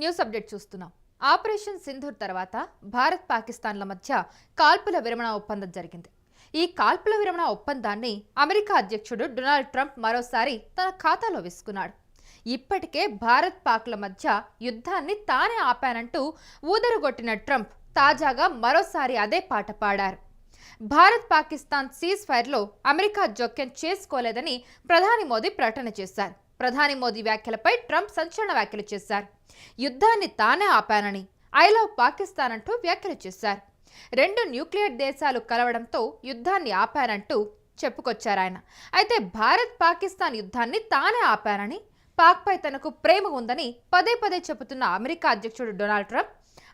News update చూస్తున్నాం. Operation Sindoor తర్వాత భారత్ పాకిస్తాన్ల మధ్య కాల్పుల విరమణ ఒప్పందం జరిగింది. ఈ కాల్పుల విరమణ ఒప్పందాన్ని అమెరికా అధ్యక్షుడు డొనాల్డ్ ట్రంప్ మరోసారి తన ఖాతాలో వేసుకున్నాడు. ఇప్పటికే భారత్ పాక్ల మధ్య యుద్ధాన్ని తానే ఆపానంటూ ఊదరగొట్టిన ట్రంప్ తాజాగా మరోసారి అదే పాట పాడారు. భారత్ పాకిస్తాన్ సీజ్ ఫైర్లో అమెరికా జోక్యం చేసుకోలేదని ప్రధాని మోదీ ప్రకటన చేశారు. ప్రధాని మోదీ వ్యాఖ్యలపై ట్రంప్ సంచలన వ్యాఖ్యలు చేశారు. యుద్ధాన్ని తానే ఆపానని ఐ లవ్ పాకిస్తాన్ అంటూ వ్యాఖ్యలు చేశారు. రెండు న్యూక్లియర్ దేశాలు కలవడంతో యుద్ధాన్ని ఆపానంటూ చెప్పుకొచ్చారు ఆయన. అయితే భారత్ పాకిస్తాన్ యుద్ధాన్ని తానే ఆపానని పాక్పై తనకు ప్రేమ ఉందని పదే పదే చెబుతున్న అమెరికా అధ్యక్షుడు డొనాల్డ్ ట్రంప్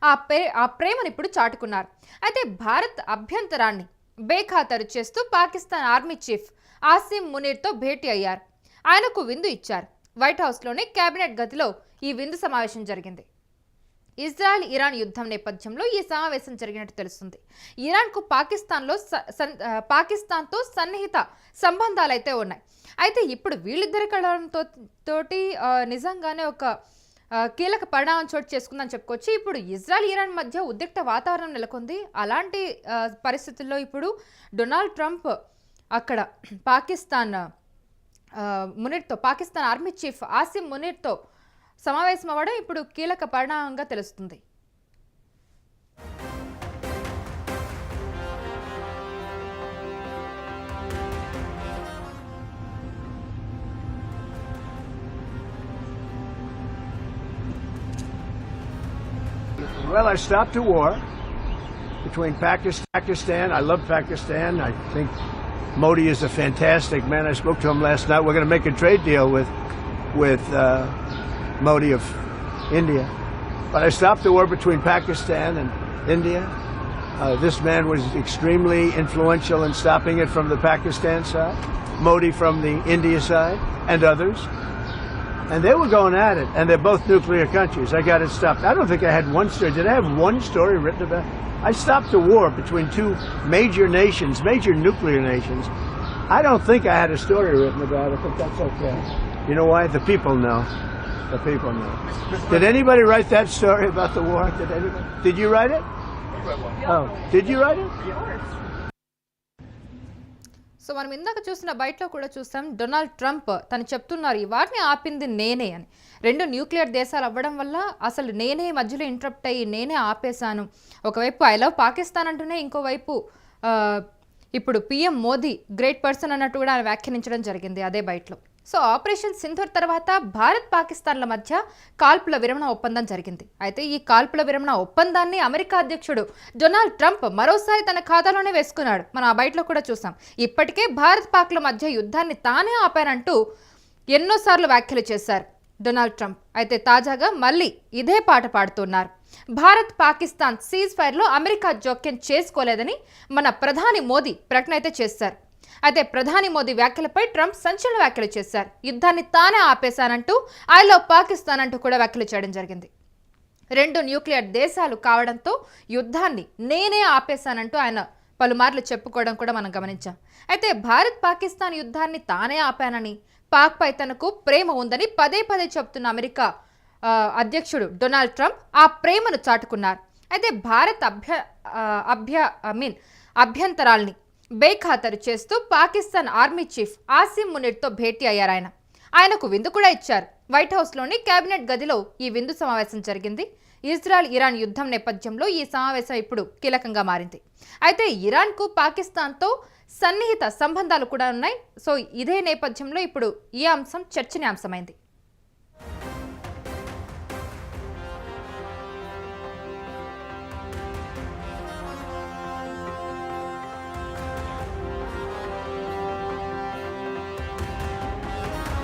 ఆ ప్రే ఆ ప్రేమను ఇప్పుడు చాటుకున్నారు. అయితే భారత్ అభ్యంతరాన్ని బేఖాతరు చేస్తూ పాకిస్తాన్ ఆర్మీ చీఫ్ ఆసిమ్ మునీర్తో భేటీ అయ్యారు. ఆయనకు విందు ఇచ్చారు. వైట్ హౌస్లోని కేబినెట్ గదిలో ఈ విందు సమావేశం జరిగింది. ఇజ్రాయెల్ ఇరాన్ యుద్ధం నేపథ్యంలో ఈ సమావేశం జరిగినట్టు తెలుస్తుంది. ఇరాన్కు పాకిస్తాన్లో స- సన్- పాకిస్తాన్తో సన్నిహిత సంబంధాలు అయితే ఉన్నాయి. అయితే ఇప్పుడు వీళ్ళిద్దరి కలవడంతో తోటి నిజంగానే ఒక కీలక పరిణామం చోటు చేసుకుందని చెప్పుకోవచ్చు. ఇప్పుడు ఇజ్రాయెల్ ఇరాన్ మధ్య ఉద్రిక్త వాతావరణం నెలకొంది. అలాంటి పరిస్థితుల్లో ఇప్పుడు డొనాల్డ్ ట్రంప్ అక్కడ పాకిస్తాన్ మునీర్తో పాకిస్తాన్ ఆర్మీ చీఫ్ ఆసిమ్ మునీర్తో సమావేశం అవ్వడం ఇప్పుడు కీలక పరిణామంగా తెలుస్తుంది Well, I stopped a war between Pakistan. Pakistan. I love Pakistan. I think Modi is a fantastic man. I spoke to him last night. We're going to make a trade deal with with uh, Modi of India. But I stopped the war between Pakistan and India. Uh, this man was extremely influential in stopping it from the Pakistan side, Modi from the India side, and others. And they were going at it, and they're both nuclear countries. I got it stopped. I don't think I had one story. Did I have one story written about? I stopped a war between two major nations, major nuclear nations. I don't think I had a story written about it, but that's okay. You know why? The people know. The people know. Did anybody write that story about the war? Did anybody? Did you write it? Oh, did you write it? So మనం ఇందాక చూసిన బయటలో కూడా చూస్తాం Donald Trump తను చెప్తున్నారు ఈ వారిని ఆపింది నేనే అని. రెండు న్యూక్లియర్ దేశాలు అవ్వడం వల్ల అసలు నేనే మధ్యలో ఇంటరప్ట్ అయ్యి నేనే ఆపేశాను. ఒకవైపు ఐ లవ్ పాకిస్తాన్ అంటూనే ఇంకోవైపు ఇప్పుడు పిఎం మోదీ గ్రేట్ పర్సన్ అన్నట్టు కూడా ఆయన వ్యాఖ్యానించడం జరిగింది అదే బయటలో. సో ఆపరేషన్ సింధూర్ తర్వాత భారత్ పాకిస్తాన్ల మధ్య కాల్పుల విరమణ ఒప్పందం జరిగింది. అయితే ఈ కాల్పుల విరమణ ఒప్పందాన్ని అమెరికా అధ్యక్షుడు డొనాల్డ్ ట్రంప్ మరోసారి తన ఖాతాలోనే వేసుకున్నాడు. మనం ఆ బయటలో కూడా చూసాం. ఇప్పటికే భారత్ పాక్ల మధ్య యుద్ధాన్ని తానే ఆపారంటూ ఎన్నోసార్లు వ్యాఖ్యలు చేశారు డొనాల్డ్ ట్రంప్. అయితే తాజాగా మళ్ళీ ఇదే పాట పాడుతున్నారు. భారత్ పాకిస్తాన్ సీజ్ ఫైర్లో అమెరికా జోక్యం చేసుకోలేదని మన ప్రధాని మోదీ ప్రకటన అయితే చేశారు. అయితే ప్రధాని మోదీ వ్యాఖ్యలపై ట్రంప్ సంచలన వ్యాఖ్యలు చేశారు. యుద్ధాన్ని తానే ఆపేశానంటూ ఐ లవ్ పాకిస్తాన్ అంటూ కూడా వ్యాఖ్యలు చేయడం జరిగింది. రెండు న్యూక్లియర్ దేశాలు కావడంతో యుద్ధాన్ని నేనే ఆపేశానంటూ ఆయన పలుమార్లు చెప్పుకోవడం కూడా మనం గమనించాం. అయితే భారత్ పాకిస్తాన్ యుద్ధాన్ని తానే ఆపానని పాక్పై తనకు ప్రేమ ఉందని పదే పదే చెబుతున్న అమెరికా ఆ, అధ్యక్షుడు డొనాల్డ్ ట్రంప్ ఆ ప్రేమను చాటుకున్నారు. అయితే భారత్ అభ్య అభ్య ఐ మీన్ అభ్యంతరాల్ని బేఖాతరు చేస్తూ పాకిస్తాన్ ఆర్మీ చీఫ్ ఆసిమ్ మునిట్తో భేటీ అయ్యారు ఆయన ఆయనకు విందు కూడా ఇచ్చారు. వైట్ హౌస్లోని కేబినెట్ గదిలో ఈ విందు సమావేశం జరిగింది. ఇజ్రాయెల్ ఇరాన్ యుద్ధం నేపథ్యంలో ఈ సమావేశం ఇప్పుడు కీలకంగా మారింది. అయితే ఇరాన్కు పాకిస్తాన్తో సన్నిహిత సంబంధాలు కూడా ఉన్నాయి. సో ఇదే నేపథ్యంలో ఇప్పుడు ఈ అంశం చర్చనీయాంశమైంది.